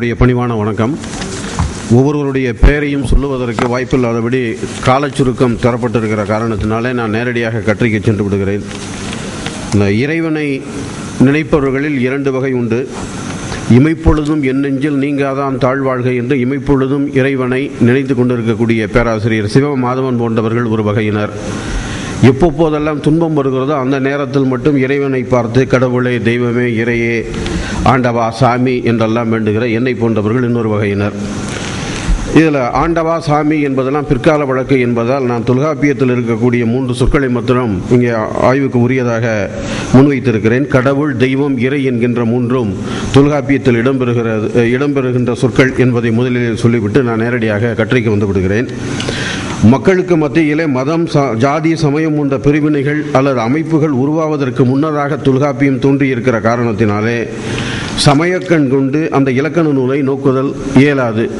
உடைய பணிவான வணக்கம். ஒவ்வொருவருடைய பெயரையும் சொல்லுவதற்கு வாய்ப்பில்லாதபடி காலச்சுருக்கம் தரப்பட்டிருக்கிற காரணத்தினாலே நான் நேரடியாக கற்றைக்கு சென்று விடுகிறேன். இந்த இறைவனை நினைப்பவர்களில் இரண்டு வகை உண்டு. இமைப்பொழுதும் என் நெஞ்சில் நீங்காதான் தாழ்வாழ்கை என்று இமைப்பொழுதும் இறைவனை நினைத்து கொண்டிருக்கக்கூடிய பேராசிரியர் சிவ மாதவன் போன்றவர்கள் ஒரு வகையினர். எப்பப்போதெல்லாம் துன்பம் வருகிறதோ அந்த நேரத்தில் மட்டும் இறைவனை பார்த்து கடவுளே தெய்வமே இறையே ஆண்டவா சாமி என்றெல்லாம் வேண்டுகிற என்னை போன்றவர்கள் இன்னொரு வகையினர். இதில் ஆண்டவா சாமி என்பதெல்லாம் பிற்கால வழக்கு என்பதால் நான் தொல்காப்பியத்தில் இருக்கக்கூடிய மூன்று சொற்களை மாத்திரம் இங்கே ஆய்வுக்கு உரியதாக முன்வைத்திருக்கிறேன் கடவுள் தெய்வம் இறை என்கின்ற மூன்றும் தொல்காப்பியத்தில் இடம்பெறுகிறது இடம்பெறுகின்ற சொற்கள் என்பதை முதலில் சொல்லிவிட்டு நான் நேரடியாக கற்றைக்கு வந்து விடுகிறேன். மக்களுக்கு மத்தியிலே மதம் ஜாதி சமயம் போன்ற பிரிவினைகள் அல்லது அமைப்புகள் உருவாவதற்கு முன்னதாக தொல்காப்பியம் தோன்றியிருக்கிற காரணத்தினாலே சமயக்கண் கொண்டு அந்த இலக்கண நூலை நோக்குதல் இயலாது.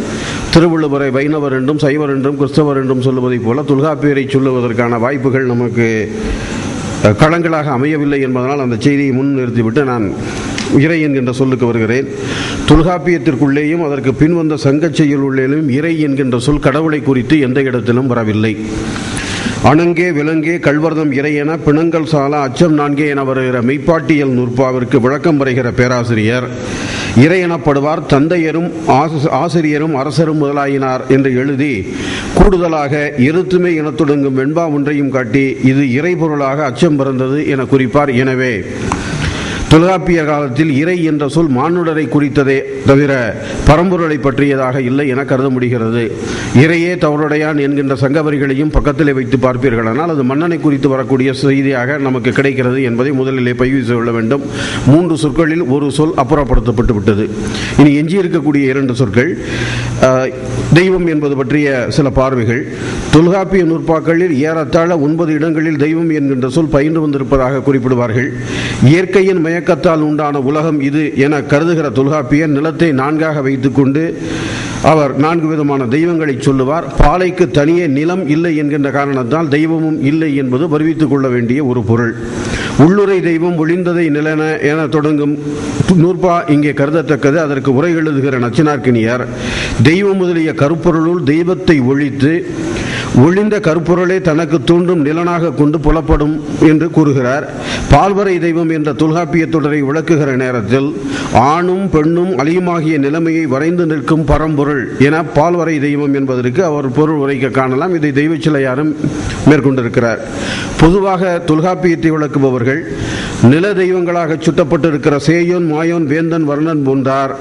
திருவள்ளுவரை வைணவர் என்றும் சைவர் என்றும் கிறிஸ்தவர் என்றும் சொல்லுவதைப் போல தொல்காப்பியரை சொல்லுவதற்கான வாய்ப்புகள் நமக்கு களங்களாக அமையவில்லை என்பதனால் அந்த செய்தியை முன் நிறுத்திவிட்டு நான் இறை என்கின்ற சொல்லுக்கு வருகிறேன். தொல்காப்பியத்திற்குள்ளேயும் அதற்கு பின்வந்த சங்கச் உள்ளேயும் இறை என்கின்ற சொல் கடவுளை குறித்து எந்த இடத்திலும் வரவில்லை. அணங்கே விலங்கே கல்வர்தம் இறை என பிணங்கல் சாலா அச்சம் நான்கே என வருகிற மெய்ப்பாட்டியல் நூற்பாவிற்கு விளக்கம் வருகிற பேராசிரியர். இறை எனப்படுவார் தந்தையரும் ஆசிரியரும் அரசரும் முதலாயினார் என்று எழுதி கூடுதலாக இருத்துமை எனத் தொடங்கும் வெண்பா ஒன்றையும் காட்டி இது இறைபொருளாக அச்சம் பிறந்தது என குறிப்பார். எனவே தொல்காப்பிய காலத்தில் இறை என்ற சொல் மானுடரை குறித்ததே தவிர பரம்பொருளை பற்றியதாக இல்லை என கருத முடிகிறது. இறையே தவறுடையான் என்கின்ற சங்கவரிகளையும் பக்கத்திலே வைத்து பார்ப்பீர்களானால் அது மன்னனை குறித்து வரக்கூடிய செய்தியாக நமக்கு கிடைக்கிறது என்பதை முதலிலே பதிவு செய்து வேண்டும். மூன்று சொற்களில் ஒரு சொல் அப்புறப்படுத்தப்பட்டு விட்டது இனி எஞ்சியிருக்கக்கூடிய இரண்டு சொற்கள் தெய்வம் என்பது பற்றிய சில பார்வைகள். தொல்காப்பிய நூற்பாக்களில் ஏறத்தாழ ஒன்பது இடங்களில் தெய்வம் என்கின்ற சொல் பயின்று வந்திருப்பதாக குறிப்பிடுவார்கள். இயற்கையின் மயக்கத்தால் உண்டான உலகம் இது என கருதுகிற தொல்காப்பியர் நிலத்தை நான்காக வைத்துக்கொண்டு அவர் நான்கு விதமான தெய்வங்களை சொல்லுவார். பாலைக்கு தனியே நிலம் இல்லை என்கின்ற காரணத்தால் தெய்வமும் இல்லை என்பது வருவித்துக் கொள்ள வேண்டிய ஒரு பொருள். உள்ளுரை தெய்வம் ஒளிந்ததை நிலன என தொடங்கும் நூற்பா இங்கே கருதத்தக்கது. அதற்கு உரை எழுதுகிற நச்சினார்க்கினியர் தெய்வம் முதலிய கருப்பொருளுள் தெய்வத்தை ஒழித்து ஒளிந்த கருப்பொருளே தனக்கு தூண்டும் நிலனாக கொண்டு புலப்படும் என்று கூறுகிறார். பால்வரை தெய்வம் என்ற தொல்காப்பிய தொடரை விளக்குகிற நேரத்தில் ஆணும் பெண்ணும் அழியுமாகிய நிலைமையை வரைந்து நிற்கும் பரம்பொருள் என பால்வரை தெய்வம் என்பதற்கு அவர் பொருள் உரைக்க காணலாம். இதை தெய்வ சிலையாரும் மேற்கொண்டிருக்கிறார். பொதுவாக தொல்காப்பியத்தை விளக்குபவர்கள் நில தெய்வங்களாக சுட்டப்பட்டிருக்கிற சேயோன் மாயோன் வேந்தன் வர்ணன் போன்றார்.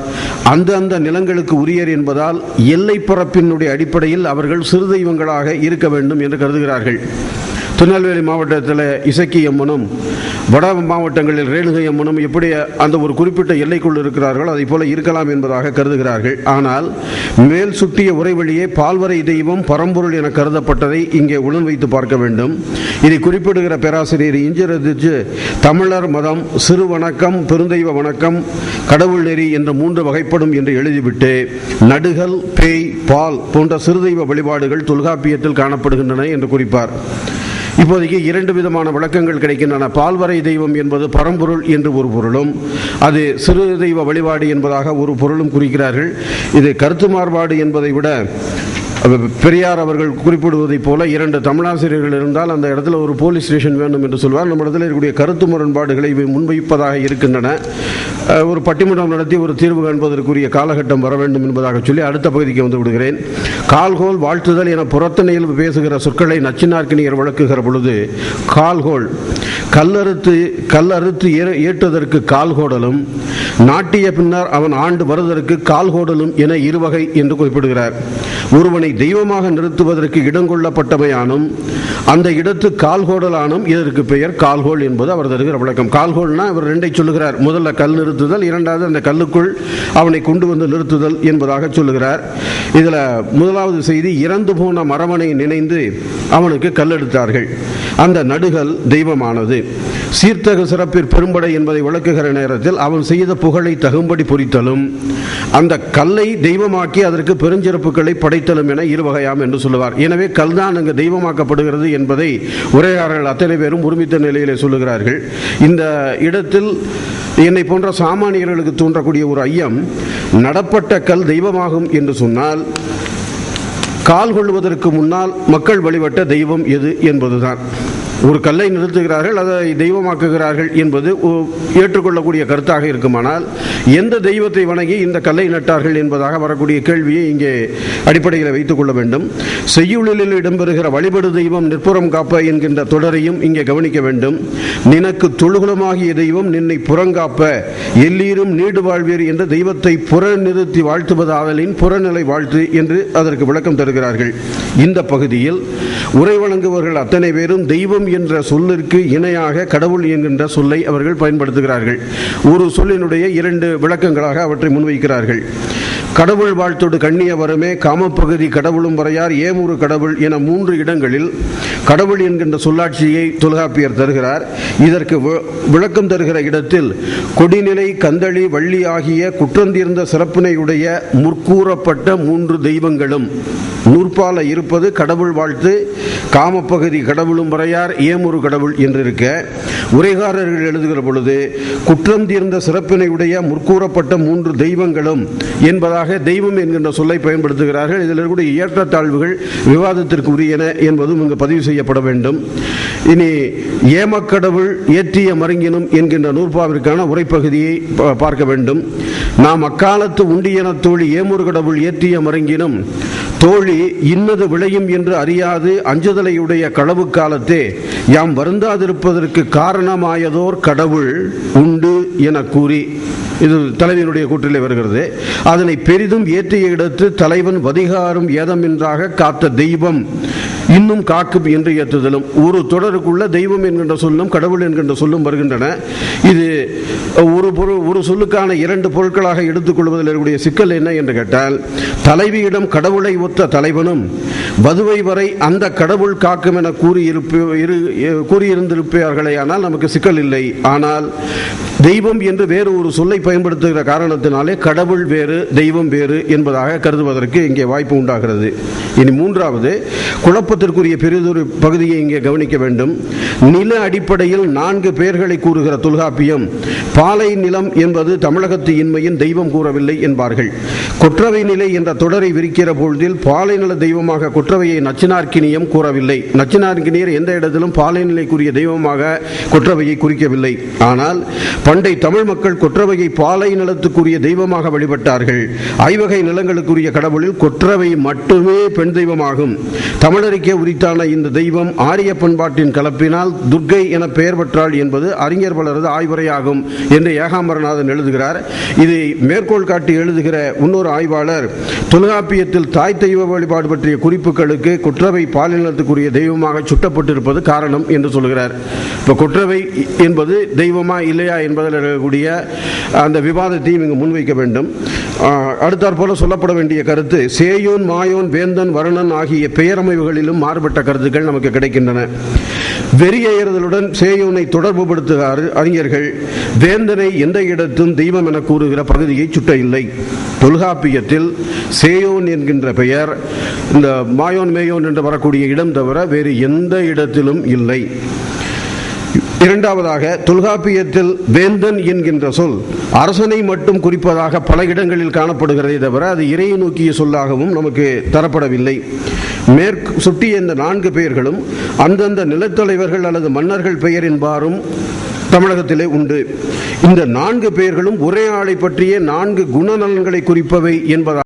அந்த அந்த நிலங்களுக்கு உரியர் என்பதால் எல்லை பரப்பினுடைய அடிப்படையில் அவர்கள் சிறு தெய்வங்களாக இருக்க வேண்டும் என்று கருதுகிறார்கள். திருநெல்வேலி மாவட்டத்தில் இசக்கியம்மனும் வட மாவட்டங்களில் ரேணுகை அம்மனும் எப்படி அந்த ஒரு குறிப்பிட்ட எல்லைக்குள் இருக்கிறார்கள் அதை போல இருக்கலாம் என்பதாக கருதுகிறார்கள். ஆனால் மேல் சுட்டிய உரை வழியே பால்வரை தெய்வம் பரம்பொருள் என கருதப்பட்டதை இங்கே உடன் வைத்து பார்க்க வேண்டும். இதை குறிப்பிடுகிற பேராசிரியர் இஞ்சிரதிச்சு தமிழர் மதம் சிறு வணக்கம் பெருந்தெய்வ வணக்கம் கடவுள் நெறி என்ற மூன்று வகைப்படும் என்று எழுதிவிட்டு நடுகள் பேய் பால் போன்ற சிறுதெய்வ வழிபாடுகள் தொல்காப்பியத்தில் காணப்படுகின்றன என்று குறிப்பார். இப்போதைக்கு இரண்டு விதமான விளக்கங்கள் கிடைக்கின்றன. பால்வரை தெய்வம் என்பது பரம்பொருள் என்று ஒரு பொருளும் அது சிறு தெய்வ வழிபாடு என்பதாக ஒரு பொருளும் குறிக்கிறார்கள். இது கருத்து மாறுபாடு என்பதை விட பெரியார் அவர்கள் குறிப்பிடுவதைப் போல இரண்டு தமிழாசிரியர்கள் இருந்தால் அந்த இடத்துல ஒரு போலீஸ் ஸ்டேஷன் வேண்டும் என்று சொல்வார். நம்ம இடத்துல இருக்கக்கூடிய கருத்து முரண்பாடுகளை இவை முன்வைப்பதாக இருக்கின்றன. ஒரு பட்டிமன்றம் நடத்தி ஒரு தீர்வு காண்பதற்குரிய காலகட்டம் வர வேண்டும் என்பதாக சொல்லி அடுத்த பகுதிக்கு வந்து விடுகிறேன். கால்கோல் வாழ்த்துதல் என புறத்தனையில் பேசுகிற சொற்களை நச்சினார்க்கினியர் விளக்குகிற பொழுது கால்கோல் கல்லறுத்து கல்லறுத்து ஏ- ஏற்றுவதற்கு கால்கோடலும் நாட்டிய பின்னர் அவன் ஆண்டு வருவதற்கு கால்கோடலும் என இருவகை என்று குறிப்பிடுகிறார். ஒருவனை தெய்வமாக நிறுத்துவதற்கு இடங்கொள்ளப்பட்டவையானும் அந்த இடத்து கால்கோடலானும் இதற்கு பெயர் கால்கோல் என்பது அவர் தருகிற விளக்கம். கால்கோல்னா அவர் ரெண்டை சொல்லுகிறார். முதல்ல கல் நிறுத்துதல் இரண்டாவது அந்த கல்லுக்குள் அவனை கொண்டு வந்து நிறுத்துதல் என்பதாக சொல்லுகிறார். இதுல முதலாவது செய்தி இறந்து போன மரவனை நினைந்து அவனுக்கு கல்லெடுத்தார்கள் அந்த நடுகள் தெய்வமானது. சீர்த்தக சிறப்பிற் பெரும்படை என்பதை விளக்குகிற நேரத்தில் அவன் செய்த புகழை தகும்படி பொறித்தலும் அந்த கல்லை தெய்வமாக்கி அதற்கு பெருஞ்சிறப்புகளை படைத்தலும் என இருவகையாம் என்று சொல்லுவார். எனவே கல் தான் அங்கு தெய்வமாக்கப்படுகிறது என்பதை உரையாளர்கள் அத்தனை பேரும் ஒருமித்த நிலையிலே சொல்லுகிறார்கள். இந்த இடத்தில் என்னை போன்ற சாமானியர்களுக்கு தோன்றக்கூடிய ஒரு ஐயம் நடப்பட்ட கல் தெய்வமாகும் என்று சொன்னால் கால் கொள்வதற்கு முன்னால் மக்கள் வழிபட்ட தெய்வம் எது என்பதுதான். ஒரு கல்லை நிறுத்துகிறார்கள் அதை தெய்வமாக்குகிறார்கள் என்பது ஏற்றுக்கொள்ளக்கூடிய கருத்தாக இருக்குமானால் எந்த தெய்வத்தை வணங்கி இந்த கல்லை நட்டார்கள் என்பதாக வரக்கூடிய கேள்வியை இங்கே அடிப்படையில் வைத்துக் கொள்ள வேண்டும். செய்யுளில் இடம்பெறுகிற வழிபடு தெய்வம் நிற்புறம் காப்ப என்கின்ற தொடரையும் இங்கே கவனிக்க வேண்டும். நினக்கு தொழுகுலமாகிய தெய்வம் நின்னை புறங்காப்ப எல்லீரும் நீடு வாழ்வீர் என்ற தெய்வத்தை புறநிறுத்தி வாழ்த்துவதாதலின் புறநிலை வாழ்த்து என்று அதற்கு விளக்கம் தருகிறார்கள். இந்த பகுதியில் உரை வழங்குபவர்கள் அத்தனை பேரும் தெய்வம் என்ற சொல்லிற்கு இணையாக கடவுள் என்கின்ற சொல்லை அவர்கள் பயன்படுத்துகிறார்கள். ஒரு சொல்லினுடைய இரண்டு விளக்கங்களாக அவற்றை முன்வைக்கிறார்கள். கடவுள் வாழ்த்தோடு கண்ணிய வரமே காமப்பகுதி கடவுளும் வரையார் ஏமுறு கடவுள் என மூன்று இடங்களில் கடவுள் என்கின்ற சொல்லாட்சியை தொல்காப்பியர் தருகிறார். இதற்கு வி- விளக்கம் தருகிற இடத்தில் கொடிநிலை கந்தளி வள்ளி ஆகிய குற்றந்தீர்ந்த சிறப்பினையுடைய முற்கூறப்பட்ட மூன்று தெய்வங்களும் நூற்பால இருப்பது கடவுள் வாழ்த்து காமப்பகுதி கடவுளும் வரையார் ஏமுரு கடவுள் என்றிருக்க உரைகாரர்கள் எழுதுகிற பொழுது குற்றம் தீர்ந்த சிறப்பினையுடைய முற்கூறப்பட்ட மூன்று தெய்வங்களும் என்பதாக தெய்வம் என்கின்ற சொல்லை பயன்படுத்துகிறார்கள். இதில் இருக்கக்கூடிய ஏற்றத்தாழ்வுகள் விவாதத்திற்கு உரியன என்பதும் இங்கு பதிவு செய்யப்பட வேண்டும். இனி ஏமக்கடவுள் ஏற்றிய மருங்கினும் என்கின்ற நூற்பாவிற்கான உரைப்பகுதியை பா- பார்க்க வேண்டும். நாம் அக்காலத்து உண்டியன தோழி ஏமுறு கடவுள் ஏற்றிய மருங்கினும் தோழி இன்னது விளையும் என்று அறியாது அஞ்சுதலையுடைய களவு காலத்தே. யாம் வருந்தாதிருப்பதற்கு காரணமாயதோர் கடவுள் உண்டு. என கூறி இது தலைவனுடைய கூற்றிலே வருகிறது. அதனை பெரிதும் ஏற்றிய இடத்து தலைவன் வதிகாரும் ஏதமின்றாக காத்த தெய்வம் இன்னும் காக்கும் என்று ஏற்றுதலும். ஒரு தொடருக்குள்ள தெய்வம் என்கின்ற சொல்லும் கடவுள் என்கின்ற சொல்லும் வருகின்றன. இது ஒரு பொருள் ஒரு சொல்லுக்கான இரண்டு பொருட்களாக எடுத்துக்கொள்வதில் இருக்கக்கூடிய சிக்கல் என்ன என்று கேட்டால் தலைவியிடம் கடவுளை ஒத்த தலைவனும் வதுவை வரை அந்த கடவுள் காக்கும் என கூறியிருப்ப இரு கூறியிருந்திருப்பார்களே ஆனால் நமக்கு சிக்கல் இல்லை. ஆனால் தெய்வம் என்று வேறு ஒரு சொல்லை பயன்படுத்துகிற காரணத்தினாலே கடவுள் வேறு தெய்வம் வேறு என்பதாக கருதுவதற்கு இங்கே வாய்ப்பு உண்டாகிறது. இனி மூன்றாவது குழப்பத்திற்குரிய பெரிதொரு பகுதியை இங்கே கவனிக்க வேண்டும். நில அடிப்படையில் நான்கு பெயர்களை கூறுகிற தொல்காப்பியம் பாலை நிலம் என்பது தமிழகத்து இன்மையின் தெய்வம் கூறவில்லை என்பார்கள். கொற்றவை நிலை என்ற தொடரை விரிக்கிற பொழுதில் பாலை நில தெய்வமாக குற்றவையை நச்சினார்க்கினியம் கூறவில்லை. நச்சினார்க்கினியர் எந்த இடத்திலும் பாலை நிலைக்குரிய தெய்வமாக குற்றவையை குறிக்கவில்லை. ஆனால் பண்டை தமிழ் மக்கள் கொற்றவையை பாலை நிலத்துக்குரிய தெய்வமாக வழிபட்டார்கள். ஐவகை நிலங்களுக்குரிய கடவுளில் கொற்றவை மட்டுமே பெண் தெய்வமாகும். தமிழருக்கே உரித்தான இந்த தெய்வம் ஆரிய பண்பாட்டின் கலப்பினால் துர்க்கை என பெயர் பெற்றாள் என்பது அறிஞர் பலரது ஆய்வுரையாகும் என்று ஏகாம்பரநாதன் எழுதுகிறார். இதை மேற்கோள் காட்டி எழுதுகிற இன்னொரு ஆய்வாளர் தொல்காப்பியத்தில் தாய் தெய்வ வழிபாடு பற்றிய குறிப்பு குறிப்புகளுக்கு குற்றவை பாலினத்துக்குரிய தெய்வமாக சுட்டப்பட்டிருப்பது காரணம் என்று சொல்கிறார். இப்போ குற்றவை என்பது தெய்வமா இல்லையா என்பதில் இருக்கக்கூடிய அந்த விவாதத்தையும் இங்கு முன்வைக்க வேண்டும். அடுத்தாற்போல சொல்லப்பட வேண்டிய கருத்து சேயோன் மாயோன் வேந்தன் வருணன் ஆகிய பெயரமைவுகளிலும் மாறுபட்ட கருத்துக்கள் நமக்கு கிடைக்கின்றன. வெறியேறுதலுடன் சேயோனை தொடர்புபடுத்துகிறார் அறிஞர்கள் வேந்தனை எந்த இடத்தும் தெய்வம் என கூறுகிற பகுதியை சுட்ட இல்லை. தொல்காப்பியத்தில் சேயோன் என்கின்ற பெயர் இந்த மாயோன் மேயோன் என்று வரக்கூடிய இடம் தவிர வேறு எந்த இடத்திலும் இல்லை. இரண்டாவதாக தொல்காப்பியத்தில் வேந்தன் என்கின்ற சொல் அரசனை மட்டும் குறிப்பதாக பல இடங்களில் காணப்படுகிறதே தவிர அது இறையை நோக்கிய சொல்லாகவும் நமக்கு தரப்படவில்லை. மேற்கு சுட்டிய இந்த நான்கு பெயர்களும் அந்தந்த நிலத்தலைவர்கள் அல்லது மன்னர்கள் பெயரின்பாரும் தமிழகத்திலே உண்டு. இந்த நான்கு பெயர்களும் ஒரே ஆளை பற்றிய நான்கு குணநலன்களை குறிப்பவை என்பதாக